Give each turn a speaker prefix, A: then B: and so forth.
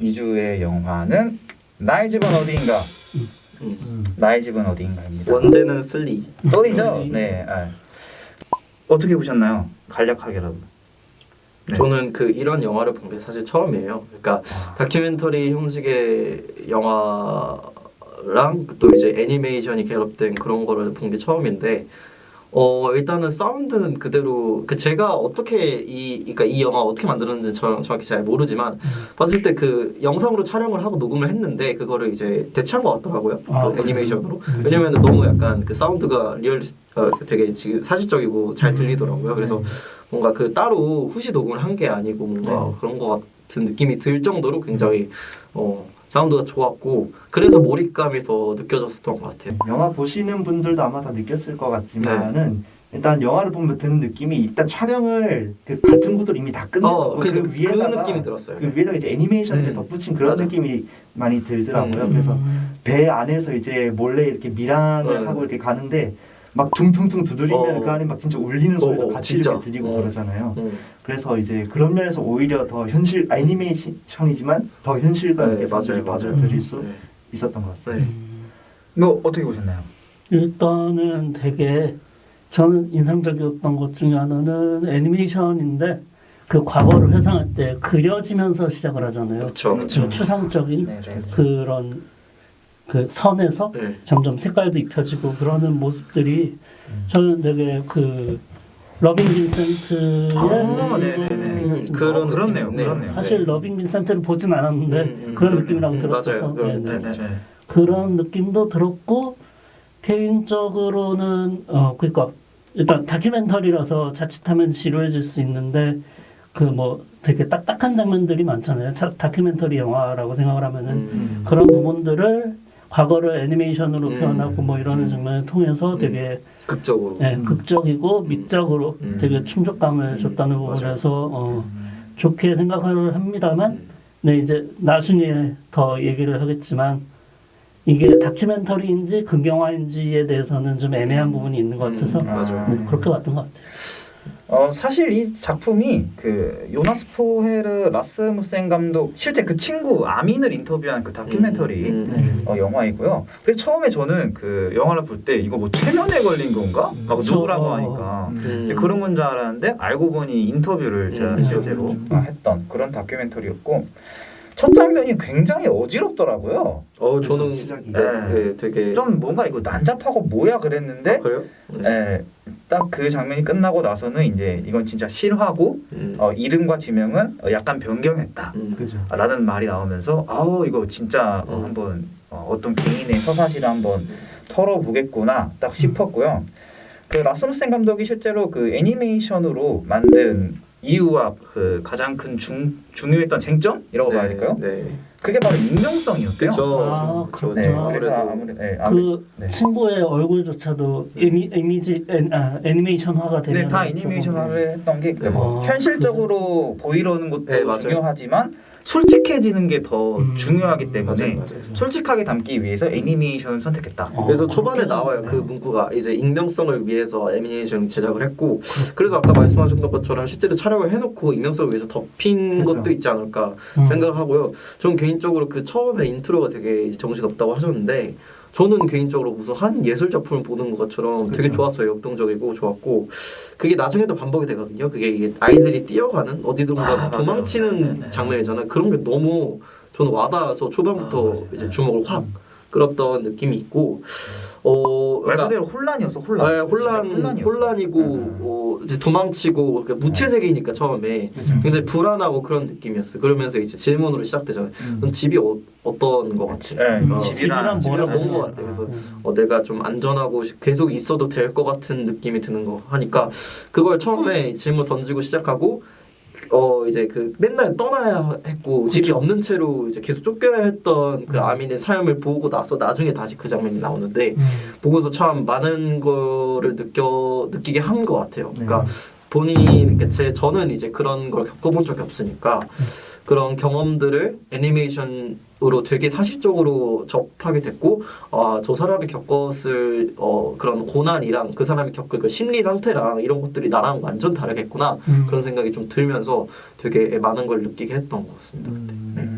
A: 2주의 영화는 나의 집은 어디인가?
B: 음.
A: 나의 집은 어디인가입니다.
B: 원제는 플리.
A: 떨리죠? 네. 아. 어떻게 보셨나요? 간략하게라도. 네.
B: 저는 그 이런 영화를 본 게 사실 처음이에요. 그러니까
A: 아.
B: 다큐멘터리 형식의 영화랑 또 이제 애니메이션이 결합된 그런 거를 본 게 처음인데 어 일단은 사운드는 그대로 그 제가 어떻게 이 그러니까 이 영화 어떻게 만들었는지 저 정확히 잘 모르지만 봤을 때 그 영상으로 촬영을 하고 녹음을 했는데 그거를 이제 대체한 것 같더라고요.
C: 아,
B: 그 애니메이션으로.
C: 그래요?
B: 왜냐면 너무 약간 그 사운드가 리얼 어, 되게 지금 사실적이고 잘 들리더라고요. 그래서 뭔가 그 따로 후시 녹음을 한 게 아니고 뭔가
A: 네.
B: 그런 것 같은 느낌이 들 정도로 굉장히 어, 사운드가 좋았고 그래서 몰입감이 더 느껴졌었던 것 같아요.
D: 영화 보시는 분들도 아마 다 느꼈을 것 같지만은 일단 영화를 보면 드는 느낌이 일단 촬영을 그 같은 구도를 이미 다 끝내고
B: 어, 그, 그, 그
D: 위에다가
B: 느낌이 들었어요.
D: 그 위에다가 이제 애니메이션을
B: 음.
D: 덧붙인 그런
B: 맞아.
D: 느낌이 많이 들더라고요.
B: 음.
D: 그래서 배 안에서 이제 몰래 이렇게 밀항을
B: 음.
D: 하고 이렇게 가는데 막 퉁퉁퉁 두드리면
B: 어.
D: 그 안에 막 진짜 울리는 소리도
B: 어,
D: 같이
B: 진짜.
D: 이렇게 들리고
B: 어.
D: 그러잖아요.
B: 음.
D: 그래서 이제 그런 면에서 오히려 더 현실 애니메이션이지만 더 현실감 있게
B: 네, 맞아요, 맞아요.
D: 받아들일 수
B: 네.
D: 있었던 것 같습니다.
B: 네.
A: 뭐 어떻게 보셨나요?
C: 일단은 되게 저는 인상적이었던 것 중에 하나는 애니메이션인데 그 과거를 회상할 때 그려지면서 시작을 하잖아요.
B: 그렇죠.
C: 추상적인
A: 네, 네.
C: 그런 그 선에서
B: 네.
C: 점점 색깔도 입혀지고 그러는 모습들이 저는 되게 그 러빙 빈센트의
A: 아, 네네네.
C: 느낌이었습니다.
B: 그런
A: 어, 그렇네요.
B: 네.
A: 그렇네요.
C: 사실 러빙 빈센트를 보진 않았는데
B: 음, 음,
C: 그런
B: 음,
C: 느낌이랑
B: 음,
C: 들었어서
B: 맞아요. 그런
C: 네네.
A: 네.
C: 그런 느낌도 들었고 개인적으로는 어 그러니까 일단 다큐멘터리라서 자칫하면 지루해질 수 있는데 그 뭐 되게 딱딱한 장면들이 많잖아요. 차- 다큐멘터리 영화라고 생각을 하면은
B: 음.
C: 그런 부분들을 과거를 애니메이션으로
B: 음.
C: 표현하고 뭐 이러는
B: 음.
C: 장면을 통해서
B: 음.
C: 되게
B: 극적으로.
C: 예,
D: 음.
C: 극적이고 미적으로
B: 음.
C: 되게 충족감을
B: 음.
C: 줬다는. 부분에서 어, 좋게 생각을 합니다만
B: 음.
C: 네 이제 나중에 더 얘기를 하겠지만 이게 다큐멘터리인지 극영화인지에 대해서는 좀 애매한 부분이 있는 것 같아서. 네, 그렇게 봤던 것 같아요.
A: 어 사실 이 작품이 그 요나스 포헤르 라스무센 감독 실제 그 친구 아민을 인터뷰한 그 다큐멘터리
B: 음,
D: 네.
B: 음.
A: 어, 영화이고요. 그래서 처음에 저는 그 영화를 볼 때 이거 뭐 최면에 걸린 건가?
C: 그쵸.
A: 누구라고
C: 어.
A: 하니까
D: 음.
A: 이제 그런 건 줄 알았는데 알고 보니 인터뷰를 제가
B: 음,
A: 실제로
B: 음.
A: 어, 했던 그런 다큐멘터리였고 첫 장면이 굉장히 어지럽더라고요.
B: 어 저는
D: 시작이.
B: 네, 네, 되게
A: 좀 뭔가 이거 난잡하고 뭐야 그랬는데
B: 아, 그래요? 네.
A: 예, 딱 그 장면이 끝나고 나서는 이제 이건 진짜 실화고
B: 음.
A: 어, 이름과 지명은 어, 약간 변경했다.
B: 음.
D: 그죠.
A: 라는 말이 나오면서 아우 이거 진짜 어,
B: 음.
A: 한번 어, 어떤 개인의 서사시를 한번 털어보겠구나 딱 싶었고요. 그 라스무센 감독이 실제로 그 애니메이션으로 만든 이유와 그 가장 큰 중, 중요했던 쟁점이라고 봐야 될까요?
B: 네.
A: 그게 바로 익명성이었대요.
B: 그렇죠.
C: 아,
B: 그렇죠.
A: 네. 그래서
B: 아무래도
A: 아무래도 네, 아무래도
C: 그
A: 네.
C: 친구의 얼굴조차도 이미, 이미지 애, 아, 애니메이션화가 되면
A: 네, 다 애니메이션화를 했던 게
B: 네.
A: 뭐
C: 아,
A: 현실적으로 보이려는 것도
B: 네, 맞아요.
A: 중요하지만 솔직해지는 게 더
C: 음.
A: 중요하기 때문에
B: 맞아요, 맞아요.
A: 솔직하게 담기 위해서 애니메이션을 선택했다.
C: 어,
B: 그래서 초반에 나와요. 그 문구가 이제 익명성을 위해서 애니메이션 제작을 했고 그래서 아까 말씀하셨던 것처럼 실제로 촬영을 해놓고 익명성을 위해서 덮인
D: 그죠.
B: 것도 있지 않을까
C: 음.
B: 생각을 하고요. 저는 개인 적으로 그 처음에 인트로가 되게 정신없다고 하셨는데 저는 개인적으로 무슨 한 예술 작품을 보는 것처럼 되게
D: 그죠.
B: 좋았어요. 역동적이고 좋았고 그게 나중에도 반복이 되거든요. 그게 이게 아이들이 뛰어가는 어디든가
A: 아.
B: 도망치는
A: 네네.
B: 장면이잖아요. 그런 게 너무 저는 와닿아서 초반부터
A: 아.
B: 이제 주목을 확 끌었던 느낌이 있고 어
A: 말
B: 그러니까
A: 그대로 혼란이었어 혼란.
B: 네, 혼란. 혼란이고
A: 음.
B: 어, 이제 도망치고 그러니까 무채색이니까 처음에
D: 그죠.
B: 굉장히 불안하고 그런 느낌이었어요. 그러면서 이제 질문으로 시작되잖아요.
D: 음.
B: 넌 집이 어, 어떤 것 같아?
A: 네,
B: 어,
C: 집이랑
B: 집이랑
C: 뭐라고
B: 뭔것 같아. 그래서
C: 음.
B: 어, 내가 좀 안전하고 시- 계속 있어도 될 것 같은 느낌이 드는 거 하니까 그걸 처음에 질문 던지고 시작하고 어 이제 그 맨날 떠나야 했고 집이 없는 채로 이제 계속 쫓겨야 했던 그 아민의 삶을 보고 나서 나중에 다시 그 장면이 나오는데
C: 음.
B: 보고서 참 많은 거를 느껴 느끼게 한 것 같아요. 그러니까
D: 네.
B: 본인이 이렇게 제 저는 이제 그런 걸 겪어본 적이 없으니까 그런 경험들을 애니메이션으로 되게 사실적으로 접하게 됐고 아 저 사람이 겪었을 어, 그런 고난이랑 그 사람이 겪을 그 심리 상태랑 이런 것들이 나랑 완전 다르겠구나
C: 음.
B: 그런 생각이 좀 들면서 되게 많은 걸 느끼게 했던 것 같습니다.
D: 음.
A: 음.